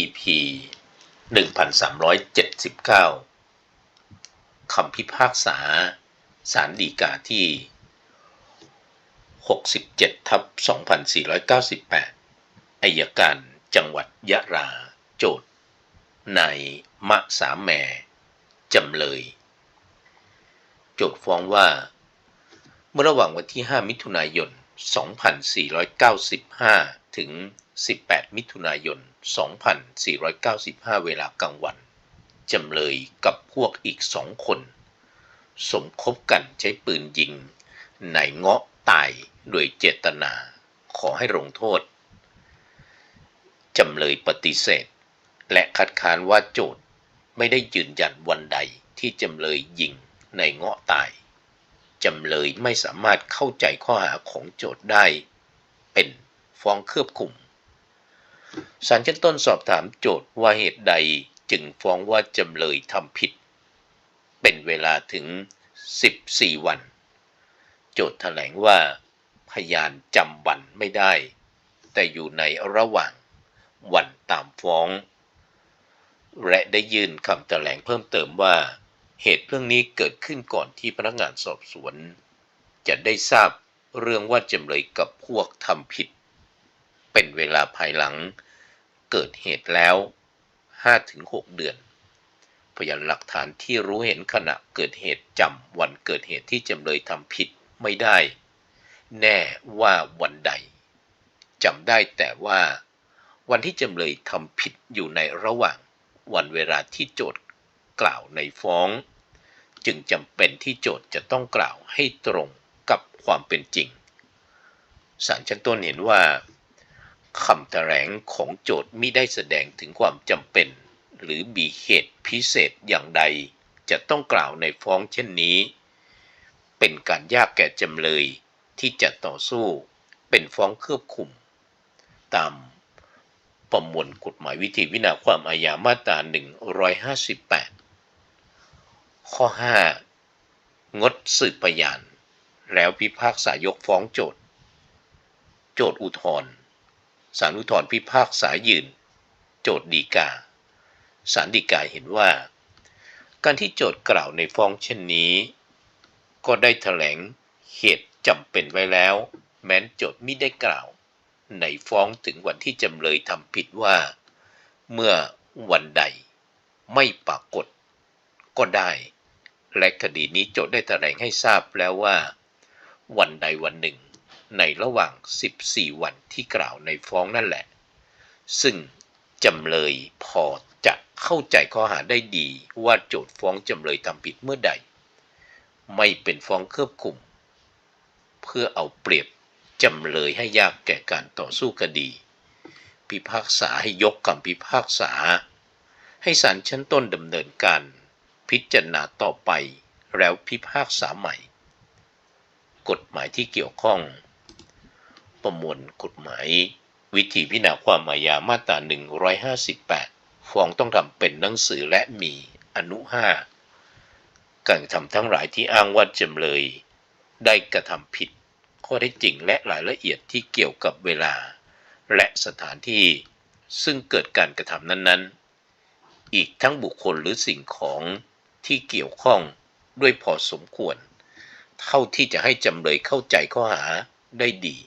EP 1379 คำพิพากษาสารดีกาที่ 67 ทับ 2498 อายการจังหวัดยะรา โจทย์นายมะสามแม่จำเลย โจทย์ฟ้องว่า เมื่อระหว่างวันที่ 5 มิถุนายน 2495 ถึง 18 มิถุนายน 2495 เวลากลางวัน จำเลยกับพวกอีกสองคน สมคบกันใช้ปืนยิงนายเงาะตายโดยเจตนาขอให้ลงโทษ จำเลยปฏิเสธ และคัดค้านว่าโจทย์ไม่ได้ยืนยันวันใดที่จำเลยยิงนายเงาะตาย จำเลยไม่สามารถเข้าใจข้อหาของโจทย์ได้เป็น ฟ้องเครือบคุมศาลชั้นต้นสอบถามโจทย์ว่าเหตุใดจึงฟ้องว่าจำเลยทำผิด เป็นเวลาถึง 14 วัน โจทย์แถลงว่า พยานจำวันไม่ได้ แต่อยู่ในระหว่างวันตามฟ้อง และได้ยื่นคำแถลงเพิ่มเติมว่า เหตุเรื่องนี้เกิดขึ้นก่อนที่พนักงานสอบสวน จะได้ทราบเรื่องว่าจำเลยกับพวกทำผิด เป็นเวลาภายหลังเกิดเหตุแล้ว 5-6 เดือน พยานหลักฐานที่รู้เห็นขณะเกิดเหตุจำวันเกิดเหตุที่จำเลยทำผิดไม่ได้ แน่ว่าวันใดจำได้แต่ว่า วันที่จำเลยทำผิดอยู่ในระหว่างวันเวลาที่โจทย์กล่าวในฟ้อง จึงจำเป็นที่โจทย์จะต้องกล่าวให้ตรงกับความเป็นจริงศาลชั้นต้นเห็นว่า คำแถลงของโจทย์มิได้แสดงถึงความจำเป็น หรือมีเหตุพิเศษอย่างใด จะต้องกล่าวในฟ้องเช่นนี้ เป็นการยากแก่จำเลยที่จะต่อสู้เป็นฟ้องเครือบคุม ตามประมวลกฎหมายวิธีวินาความอาญามาตรา 158 ข้อ 5 งดสืบพยาน แล้วพิพากษายกฟ้องโจทย์ โจทย์อุทธรณ์ ศาลอุทธรพิพากษายืน โจทย์ดีกาศาลฎีกาเห็นว่า การที่โจทย์กล่าวในฟ้องเช่นนี้ ก็ได้แถลงเหตุจำเป็นไว้แล้ว แม้นโจทย์มิได้กล่าว ในฟ้องถึงวันที่จำเลยทำผิดว่า เมื่อวันใดไม่ปรากฏ ก็ได้ และคดีนี้โจทย์ได้แถลงให้ทราบแล้วว่า วันใดวันหนึ่ง ในระหว่าง 14 วันที่กล่าวในฟ้องนั่นแหละ ซึ่งจำเลยพอจะเข้าใจข้อหาได้ดีว่าโจทย์ฟ้องจำเลยทำผิดเมื่อใด ไม่เป็นฟ้องเครือบคุม เพื่อเอาเปรียบจำเลยให้ยากแก่การต่อสู้คดี พิพากษาให้ยกคำพิพากษา ให้ศาลชั้นต้นดำเนินการ พิจารณาต่อไปแล้วพิพากษาใหม่ กฎหมายที่เกี่ยวข้อง ประมวลกฎหมาย วิธีพิจารณาความอาญามาตรา 158 ฟ้องต้องทำเป็นหนังสือและมีอนุ 5 การกระทำทั้งหลายที่อ้างว่าจำเลย ได้กระทำผิด ข้อเท็จจริงและรายละเอียดที่เกี่ยวกับเวลา และสถานที่ซึ่งเกิดการกระทำนั้น ๆ อีกทั้งบุคคลหรือสิ่งของที่เกี่ยวข้องด้วยพอสมควร เท่าที่จะให้จำเลยเข้าใจข้อหาได้ดี